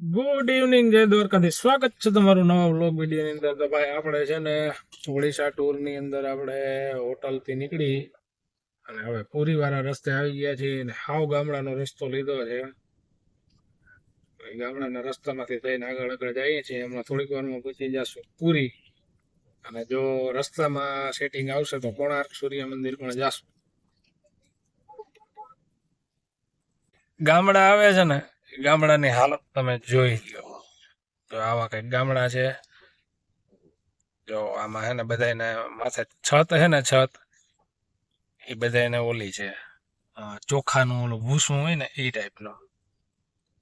Good evening જય દ્વારકાથી સ્વાગત છે તમારું નવા વ્લોગ વિડીયોની અંદર. તો ભાઈ, આપણે છે ને ઓડિશા ટૂરની અંદર આપણે હોટલથી નીકળી અને હવે પુરી વાળા રસ્તે આવી ગયા છીએ અને હાવ ગામડાનો રસ્તો લીધો છે. ગામડાના રસ્તામાંથી થઈને આગળ આગળ જઈએ છીએ. હમણાં થોડીક વારમાં પહોંચી જશું પુરી. અને જો રસ્તામાં સેટિંગ આવશે તો કોણાર્ક સૂર્ય મંદિર પણ જશું ગામડા આવે છે ને ગામડાની હાલત તમે જોઈ લો. તો આવા કંઈક ગામડા છે. જો આમાં હે ને બધાને માથે છત હે ને છત, એ બધાને ઓલી છે. ચોખાનું ઓલું ભૂસું હોય ને એ ટાઈપનું.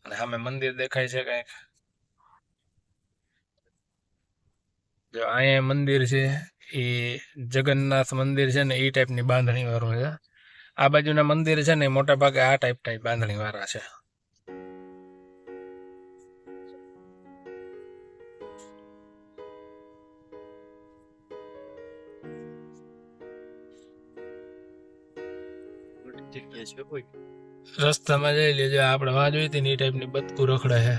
અને સામે મંદિર દેખાય છે કંઈક. જો અહીંયા મંદિર છે, એ જગન્નાથ મંદિર છે ને એ ટાઈપની બાંધણી વાળું છે. આ બાજુના મંદિર છે ને મોટા ભાગે આ ટાઈપ ટાઈપ બાંધણી વાળા છે. રસ્તામાં જઈ લેજો આપણે વાં જોઈ હતી ને ટાઈપની બતકું રખડે છે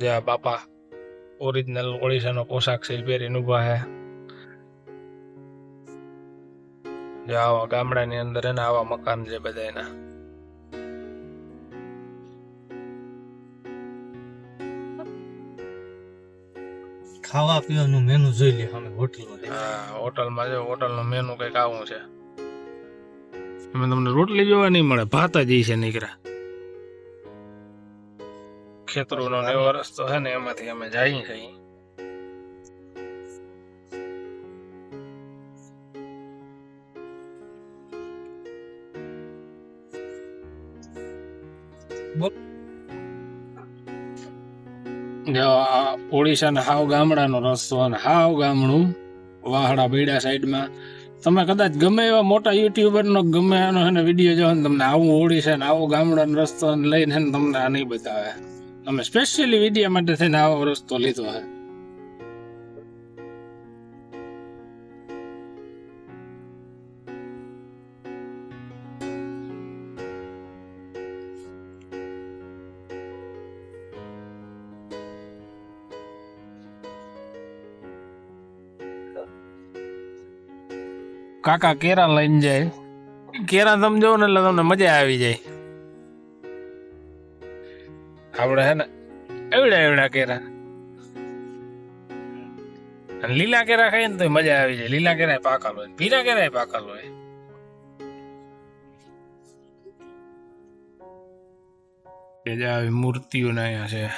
જે બાપા ઓરિજિનલ ઓડિશાનો પોશાક છે પહેરીને ઊભા છે જે આવા ગામડાની અંદર એના આવા મકાન છે બધા એના ખાવા પીવાનું મેનુ જોઈ લે અમે હોટલમાં હા હોટલમાં જો હોટલનું મેનુ કંઈક આવું છે. એમાં તમને રોટલી જોવા નહીં મળે, ભાત જ છે નીકળ્યા. ખેતરોનો નેવો રસ્તો છે ને, એમાંથી અમે જઈએ છીએ. ઓડિશાના હાવ ગામડાનો રસ્તો અને હાવ ગામડું વાહડા બેડા સાઈડમાં તમે કદાચ ગમે એવા મોટા યુટ્યુબરનો ગમે એનો એને વીડિયો જોવો ને તમને આવું ઓડિશા ને આવો ગામડાનો રસ્તો લઈને તમને આ નહીં બતાવે. અમે સ્પેશિયલી વીડિયો માટે થઈને આવો રસ્તો લીધો છે કાકા કેરા લઈને જાય. કેરા તમે જોવો ને એટલે તમને મજા આવી જાય. આપણે હે ને? એવડા એવડા કેરા. લીલા કેરા ખાઈએ ને તો મજા આવી જાય. લીલા કેરા પાકલ હોય પીરા કેરા પાકલ હોય. આવી મૂર્તિઓ ને અહીંયા છે.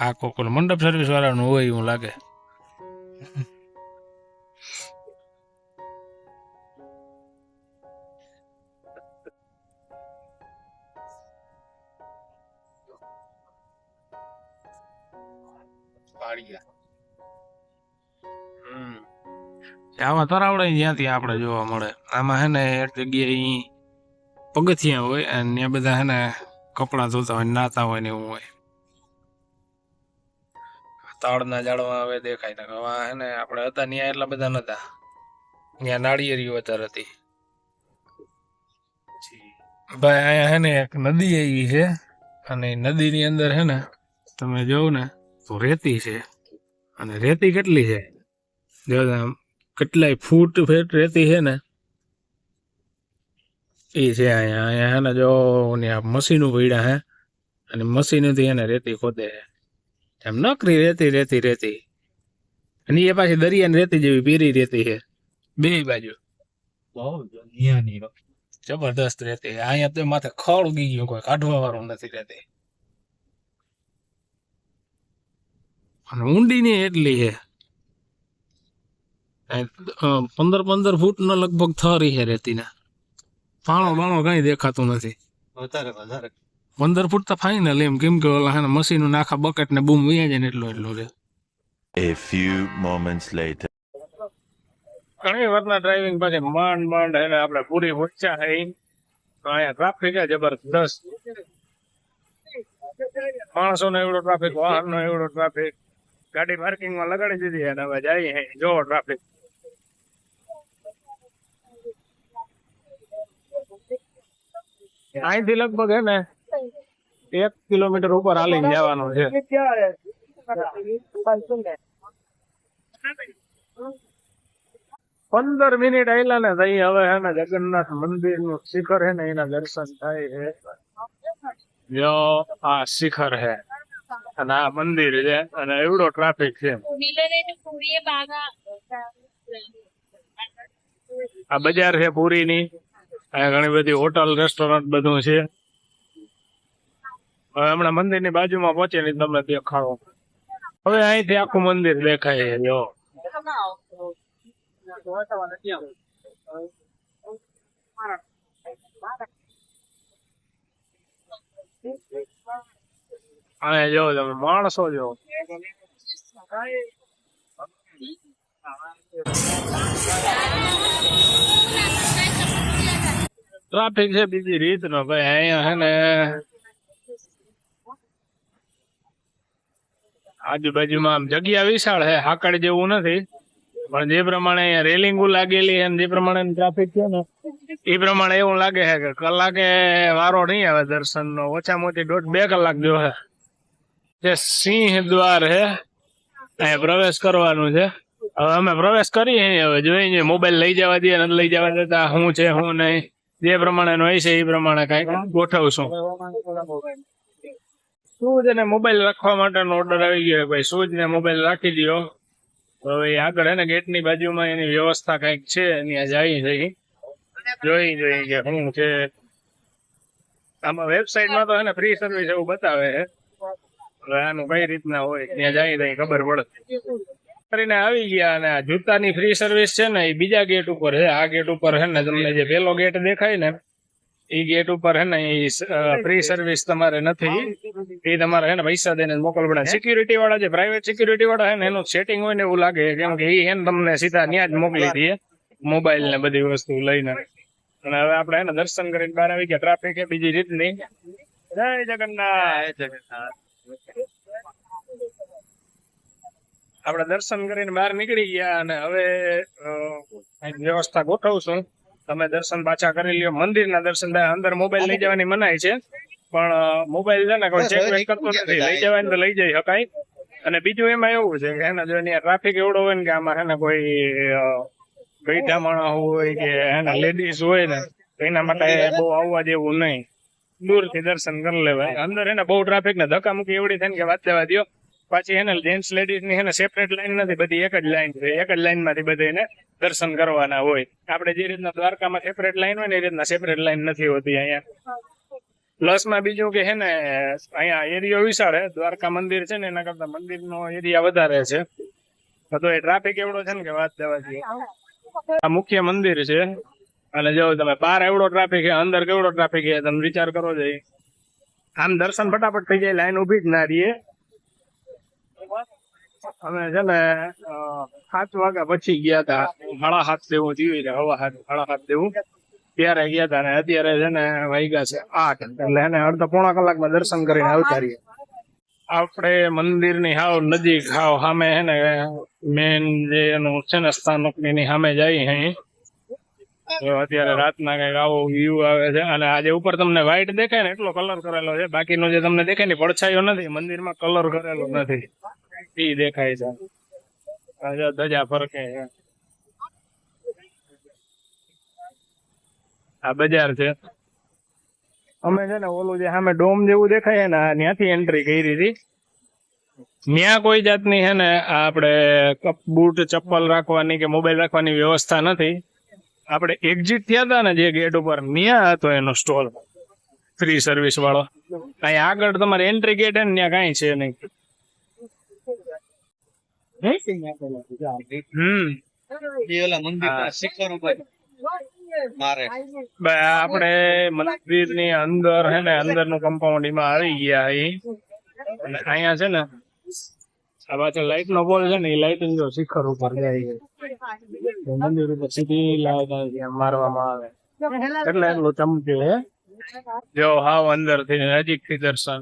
આ કોક ઓલું મંડપ સર્વિસ વાળાનું હોય એવું લાગે. હમ. આવા તરાવડે જ્યાંથી આપણે જોવા મળે. આમાં હે ને એક જગ્યાએ પગથિયા હોય અને ત્યાં બધા હે ને કપડાં ધોતા હોય નાતા હોય ને એવું હોય. તાળના ઝાડવા હવે દેખાય ને હવે હે ને આપણે હતા ત્યાં એટલા બધા નતા. ત્યાં નાળિયેરી વધારે હતી. ભાઈ, અહીંયા હે ને એક નદી આવી છે અને નદીની અંદર હે ને તમે જોવો ને તો રેતી છે. અને રેતી કેટલી છે? જો કેટલાય ફૂટ ફેટ રેતી છે ને? એ છે અહીંયા અહીંયા હે ને જો આ મશીનો પડ્યા હે. અને મશીનોથી એને રેતી ખોદે છે એમ નકરી રેતી રેતી રેતી. અને એ પાછી દરિયાની રેતી જેવી પીરી રેતી છે. બે બાજુ. બહુ જબરદસ્ત રેતી અહીંયા તો માથે ખળ ઉગી ગયું કોઈ કાઢવા વાળું નથી રેતી. અને ઊંડી ની એટલી હે પંદર પંદર ફૂટ નો લગભગ થરી હે રેતીના. પાણો બાણો કઈ દેખાતું નથી. વધારે વધારે. પંદર ફૂટ તો ફાઇનલ એમ કેમ કે ઓલા હે મશીન નાખા બકેટ ને બૂમ વૈયા જાય ને એટલો એટલો રે A few moments later. ઘણી વારના ડ્રાઇવિંગ પછી માંડ માંડ એને આપણે પૂરી પહોંચ્યા હે તો અહીંયા ટ્રાફિક છે જબરદસ્ત. માણસો નો એવડો ટ્રાફિક વાહન નો એવડો ટ્રાફિક ગાડી પાર્કિંગમાં લગાડી દીધી અને હવે જઈએ જોવો ટ્રાફિક. અહીંથી લગભગ હે ને એક કિલોમીટર ઉપર હાલીને જવાનું છે. પંદર મિનિટ આયલા ને થઈ હવે હે જગન્નાથ મંદિરનું શિખર હે ને એના દર્શન થાય હે. યો, આ શિખર હે. અને આ મંદિર છે અને એવડો ટ્રાફિક છે આ બજાર છે પુરીની. અહીંયા ઘણી બધી હોટલ રેસ્ટોરન્ટ બધું છે. હવે હમણાં મંદિરની બાજુમાં પહોંચીને તમને દેખાડો. હવે અહીંથી આખું મંદિર દેખાય છે જો. અહીંયા જો તમે માણસો જો ટ્રાફિક છે બીજી રીત નો ભાઈ, અહીંયા હે ને આજુબાજુમાં આમ જગ્યા વિશાળ છે, હાકડ જેવું નથી. પણ જે પ્રમાણે અહીંયા રેલિંગો લાગેલી અને જે પ્રમાણે ટ્રાફિક છે ને, એ પ્રમાણે એવું લાગે છે કે કલાકે વારો નહીં આવે દર્શન નો ઓછામાં ઓછી દોઢ બે કલાક જો છે. જે સિંહ દ્વાર છે, અહીંયા પ્રવેશ કરવાનું છે. હવે અમે પ્રવેશ કરીએ હવે જોઈએ મોબાઈલ લઈ જવા દઈએ, નથી લઈ જવા દેતા, શું છે, શું નહીં, જે પ્રમાણે હોય છે એ પ્રમાણે કંઈક ગોઠવશું. શૂઝ અને મોબાઈલ રાખવા માટેનો ઓર્ડર આવી ગયો ભાઈ શૂઝ ને મોબાઈલ રાખી દો હવે આગળ હે ને ગેટની બાજુમાં એની વ્યવસ્થા કંઈક છે, ત્યાં જઈ જઈ જોઈ જોઈ, કે શું છે. આમાં વેબસાઇટમાં તો એને ફ્રી સર્વિસ એવું બતાવે છે. આનું કઈ રીતના હોય, ત્યાં જાય ખબર પડે. કરીને આવી ગયા અને આ જૂતાની ફ્રી સર્વિસ છે ને, એ બીજા ગેટ ઉપર છે. આ ગેટ ઉપર છે ને, તમને જે પેલો ગેટ દેખાય ને, એ ગેટ ઉપર હે ને, એ ફ્રી સર્વિસ તમારે નથી. એ તમારે હે ને પૈસા દઈને પડે સિક્યુરિટી વાળા જે પ્રાઇવેટ સિક્યુરિટી વાળા હે ને, એનું સેટિંગ હોય ને એવું લાગે, કેમ કે એ તમને સીધા ત્યાં જ મોકલી દઈએ મોબાઈલ ને બધી વસ્તુ લઈને. અને હવે આપણે હે ને દર્શન કરીને બહાર આવી ગયા. ટ્રાફિક એ બીજી રીતની. જય જગન્નાથ. આપણે દર્શન કરીને બહાર નીકળી ગયા અને હવે વ્યવસ્થા ગોઠવશું તમે દર્શન પાછા કરી લ્યો. મંદિરના દર્શન થાય અંદર મોબાઈલ લઈ જવાની મનાય છે. પણ મોબાઈલ છે ને કોઈ ચેક વેક કરતો નથી. લઈ જવાય તો લઈ જઈ શકાય અને બીજું એમાં એવું છે કે એને જો ટ્રાફિક એવડો હોય ને કે આમાં એને કોઈ ગઈઢા માણસ હોય કે એના લેડીઝ હોય ને તો એના માટે બહુ આવવા જેવું નહીં. દૂરથી દર્શન કરી લેવાય. અંદર એને બહુ ટ્રાફિક ને ધક્કા મુકી એવડી થાય કે વાત દેવા દો પાછી એને જેન્ટ્સ લેડીઝની એને સેપરેટ લાઈન નથી બધી એક જ લાઈન છે. એક જ લાઈનમાંથી બધા એને દર્શન કરવાના હોય. આપણે જે રીતના દ્વારકામાં સેપરેટ લાઈન હોય ને એ રીતના સેપરેટ લાઈન નથી હોતી અહીંયા. પ્લસમાં બીજું કે હે ને અહીંયા એરિયો વિશાળ છે દ્વારકા મંદિર છે ને એના કરતા મંદિર નો એરિયા વધારે છે. તો એ ટ્રાફિક એવડો છે ને કે વાત દેવા જોઈએ આ મુખ્ય મંદિર છે. અને જો તમે બહાર એવડો ટ્રાફિક છે, અંદર કેવડો ટ્રાફિક છે, તમે વિચાર કરો જઈ આમ દર્શન ફટાફટ થઈ જાય લાઈન ઊભી જ ના રહીએ. અમે છે ને સાત વાગ્યા પછી ગયા હતા હળા હાથ દેવું થયું છે હવા હાથ, હળા હાથ દેવું. ત્યારે ગયા હતા ને અત્યારે છે ને વાગ્યા છે આઠ. એટલે એને અડધો પોણા કલાકમાં દર્શન કરીને આવતા રહીએ. આપણે મંદિરની હાવ નજીક, હાવ સામે છે ને, મેન જે એનું છે ને સ્થાનક એની સામે જઈએ અહીં. અત્યારે રાતના કંઈક આવો વ્યૂ આવે છે. અને આજે ઉપર તમને વ્હાઈટ દેખાય ને, એટલો કલર કરેલો છે. બાકીનો જે તમને દેખાય ને પડછાયો નથી. મંદિરમાં કલર કરેલો નથી. એ દેખાય છે. ધજા ફરકે આ બજાર છે. અમે છે ને ઓલું જે સામે ડોમ જેવું દેખાય ને ત્યાંથી એન્ટ્રી કરી હતી. ત્યાં કોઈ જાતની છે ને આપણે બૂટ, ચપ્પલ રાખવાની કે મોબાઈલ રાખવાની વ્યવસ્થા નથી. આપણે એક્ઝિટ થયા હતા ને જે ગેટ ઉપર ત્યાં હતો એનો સ્ટોલ ફ્રી સર્વિસ વાળો. કઈ આગળ તમારે એન્ટ્રી ગેટ છે ને ત્યાં કઈ છે નહીં. આપણે મંદિરની અંદર હે ને અંદરનું કમ્પાઉન્ડ એમાં આવી ગયા અને અહીંયા છે ને આ પાછળ લાઈટ નો બોલ છે ને એ લાઈટિંગ જો શિખર ઉપર જાય મંદિર ઉપર સીધી મારવામાં આવે. એટલે એટલું ચમકે છે જો હાવ અંદરથી નજીકથી દર્શન.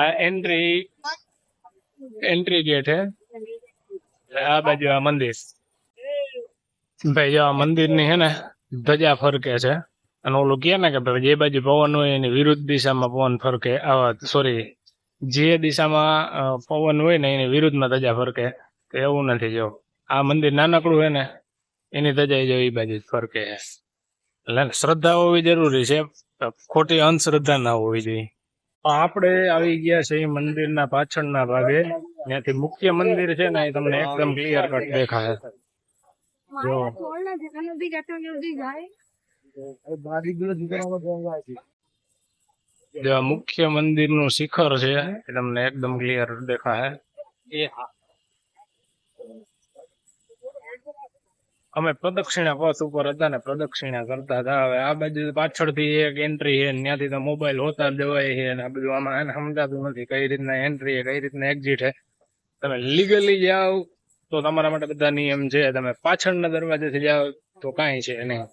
આ એન્ટ્રી એન્ટ્રી ગેટ હે. આ બાજુ આ મંદિર. ભાઈ જો આ મંદિરની હે ને ધજા ફરકે છે. અને ઓલું કે ને કે ભાઈ જે બાજુ પવન હોય એની વિરુદ્ધ દિશામાં પવન ફરકે. આવા સોરી જે દિશામાં પવન હોય ને એની વિરુદ્ધમાં ધજા ફરકે. તો એવું નથી જો. આ મંદિર નાનકડું હે ને, એની ધજાઈ જો એ બાજુ ફરકે એટલે શ્રદ્ધા હોવી જરૂરી છે ખોટી અંધશ્રદ્ધા ના હોવી જોઈએ. આપણે આવી ગયા છે એ મંદિરના પાછળના ભાગે, ત્યાંથી મુખ્ય મંદિર છે ને, એ તમને એકદમ ક્લિયર કટ દેખાય જો. જે મુખ્ય મંદિરનું શિખર છે, એ તમને એકદમ ક્લિયર દેખાય અમે પ્રદક્ષિણા પથ ઉપર હતા ને પ્રદક્ષિણા કરતા હતા. હવે આ બાજુ પાછળથી એક એન્ટ્રી છે ત્યાંથી તો મોબાઈલ હોતા જવાય છે ને આ બધું આમાં એને સમજાતું નથી કઈ રીતના એન્ટ્રી કઈ રીતના એક્ઝિટ છે. તમે લીગલી જાઓ તો તમારા માટે બધા નિયમ છે. તમે પાછળના દરવાજેથી જાઓ તો કાંઈ છે નહીં.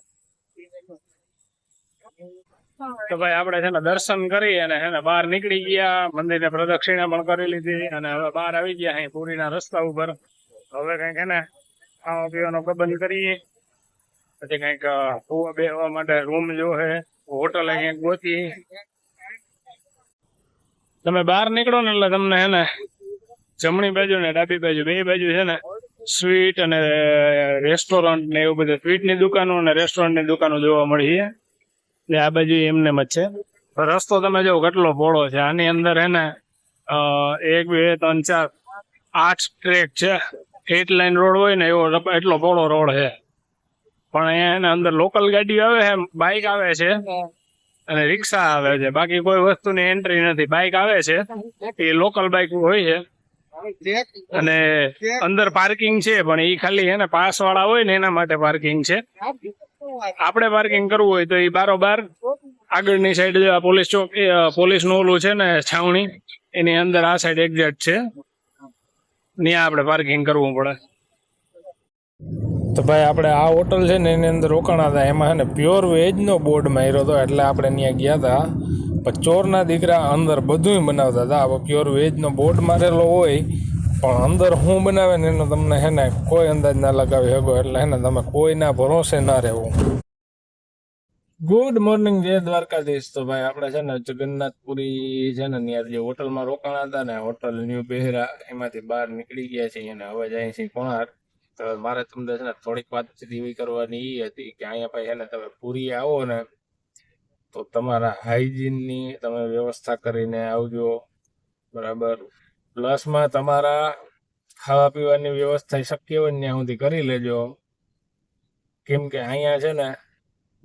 તો ભાઈ આપણે છે ને દર્શન કરી અને છે ને બહાર નીકળી ગયા. મંદિરે પ્રદક્ષિણા પણ કરી લીધી અને હવે બહાર આવી ગયા અહીં પુરીના રસ્તા ઉપર. હવે કંઈક ને ખાવા પીવાનો પ્રબંધ કરીએ. પછી કંઈક સુવા બેવા માટે રૂમ જો હોટલ અહીંયા ગોતી. તમે બહાર નીકળો ને એટલે તમને હે ને, જમણી બાજુ ને ડાબી બાજુ બે બાજુ છે ને, સ્વીટ અને રેસ્ટોરન્ટ ને એવું બધું. સ્વીટની દુકાનો અને રેસ્ટોરન્ટની દુકાનો જોવા મળી છે. એટલે આ બાજુ એમને જ છે. રસ્તો તમે જો કેટલો પોળો છે. આની અંદર હે ને એક, બે, ત્રણ, ચાર, આઠ ટ્રેક છે. એટ લાઈન રોડ હોય ને એવો એટલો પહોળો રોડ છે. પણ અહીંયા એના અંદર લોકલ ગાડીઓ આવે છે બાઇક આવે છે અને રિક્ષા આવે છે. બાકી કોઈ વસ્તુની એન્ટ્રી નથી. બાઇક આવે છે. એ લોકલ બાઇક હોય છે. અને અંદર પાર્કિંગ છે, પણ એ ખાલી છે ને પાસ વાળા હોય ને એના માટે પાર્કિંગ છે. આપણે પાર્કિંગ કરવું હોય તો એ બારોબાર આગળની સાઈડ પોલીસ ચોક પોલીસનું ઓલું છે ને છાવણી, એની અંદર આ સાઈડ એક્ઝેક્ટ છે. ત્યાં આપણે પાર્કિંગ કરવું પડે. તો ભાઈ, આપણે આ હોટલ છે ને એની અંદર રોકાણા હતા. એમાં છે ને પ્યોર વેજનો બોર્ડ માર્યો હતો, એટલે આપણે ત્યાં ગયા હતા. પણ ચોરના દીકરા અંદર બધું બનાવતા હતા. પ્યોર વેજનો બોર્ડ મારેલો હોય, પણ અંદર હું બનાવે ને એનો તમને હે ને કોઈ અંદાજ ના લગાવી શકો. એટલે હે ને તમે કોઈના ભરોસે ના રહેવું. ગુડ મોર્નિંગ જય દ્વારકાધીશ. તો ભાઈ, આપણે છે ને જગન્નાથપુરી છે ને ત્યાં જે હોટલમાં રોકાણા હતા ને, હોટલ ન્યુ બહેરા, એમાંથી બહાર નીકળી ગયા છે અને હવે જાય છે કોણાર તો મારે તમને છે ને થોડીક વાતચીત એવી કરવાની એ હતી કે અહીંયા ભાઈ છે ને તમે પુરી આવો ને, તો તમારા હાઇજીનની તમે વ્યવસ્થા કરીને આવજો. બરાબર. પ્લસમાં તમારા ખાવા પીવાની વ્યવસ્થા શક્ય હોય ત્યાં સુધી કરી લેજો. કેમ કે અહીંયા છે ને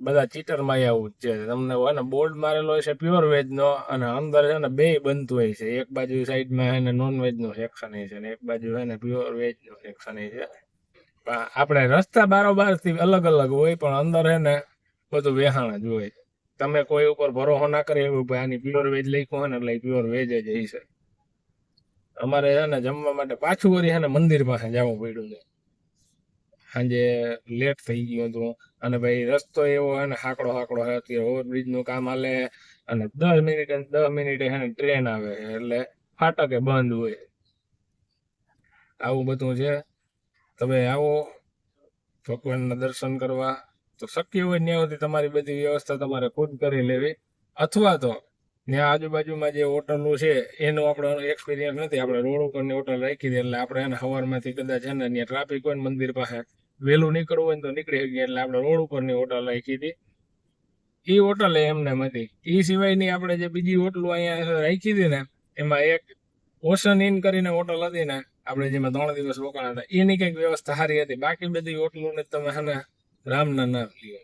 બધા ચીટરમાં આવું જ છે. તમને હોય ને બોર્ડ મારેલો છે પ્યોર વેજ નો, અને અંદર છે ને બે બનતું હોય છે. એક બાજુ સાઈડમાં છે ને નોન વેજનું સેક્શન છે, ને એક બાજુ છે ને પ્યોર વેજનું સેક્શન છે. આપણે રસ્તા બારોબારથી અલગ અલગ હોય, પણ અંદર છે ને બધું વેહાણ જ હોય. તમે કોઈ ઉપર ભરોસો ના કરી એવું ભાઈ આની પ્યોર વેજ લખ્યું હોય ને એટલે પ્યોર વેજ જ હશે. અમારે છે ને જમવા માટે પાછું વળી છે ને મંદિર પાસે જવું પડ્યું છે. સાંજે લેટ થઈ ગયું હતું. અને ભાઈ રસ્તો એવો હે ને હાકડો હાકડો હે અત્યારે ઓવરબ્રિજનું કામ હાલે અને દસ મિનિટે દસ મિનિટે હે ને ટ્રેન આવે એટલે ફાટકે બંધ હોય. આવું બધું છે. તમે આવો, ભગવાનના દર્શન કરવા. તો શક્ય હોય ત્યાં સુધી તમારી બધી વ્યવસ્થા તમારે ખુદ કરી લેવી. અથવા તો ત્યાં આજુબાજુમાં જે હોટલો છે, એનો આપણો એક્સપિરિયન્સ નથી. આપણે રોડ ઉપરની હોટલ રાખી દે એટલે આપણે એને સવારમાંથી કદાચ છે ને, ત્યાં ટ્રાફિક હોય મંદિર પાસે. વહેલું નીકળવું હોય તો નીકળી શકીએ. એટલે આપણે રોડ ઉપરની હોટલ રાખી હતી. એ હોટલ એમને હતી એ સિવાયની આપણે જે બીજી હોટલો અહીંયા રાખી હતી ને, એમાં એક ઓશન ઇન કરીને હોટલ હતી ને, આપણે જેમાં ત્રણ દિવસ રોકાણા હતા. એની કંઈક વ્યવસ્થા સારી હતી. બાકી બધી હોટલોને તમે હે ને રામના ના લ્યો.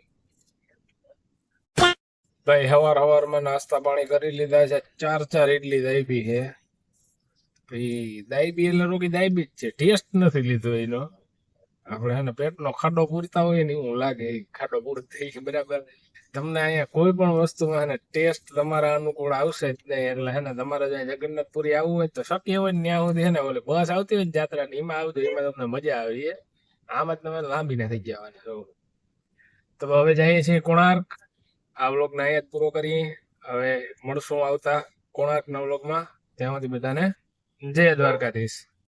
ભાઈ, હવાર હવારમાં નાસ્તા પાણી કરી લીધા છે. ચાર ચાર ઇડલી દાઈબી છે. પછી દાઈબી એટલે રોકી દાઈબી જ છે. ટેસ્ટ નથી લીધો એનો. આપણે એને પેટનો ખાડો પૂરતા હોય ને એવું લાગે ખાડો પૂરો થઈ ગયો, બરાબર? તમને અહીંયા કોઈ પણ વસ્તુમાં એને ટેસ્ટ તમારા અનુકૂળ આવશે જ નહીં, એટલે એને તમારે જ્યાં જગન્નાથપુરી આવવું હોય તો શક્ય હોય ત્યાં સુધી એને ઓલે બસ આવતી હોય ને જાત્રા એમાં આવતું એમાં તમને મજા આવી આમાં તમે લાંબી નથી જવાની છો. તો હવે જઈએ છીએ કોણાર્ક, આ વ્લોગને અહીંયા જ પૂરો કરીએ. હવે મળશું આવતા કોણાર્કના વ્લોગમાં. ત્યાં સુધી બધાને જય દ્વારકાધીશ.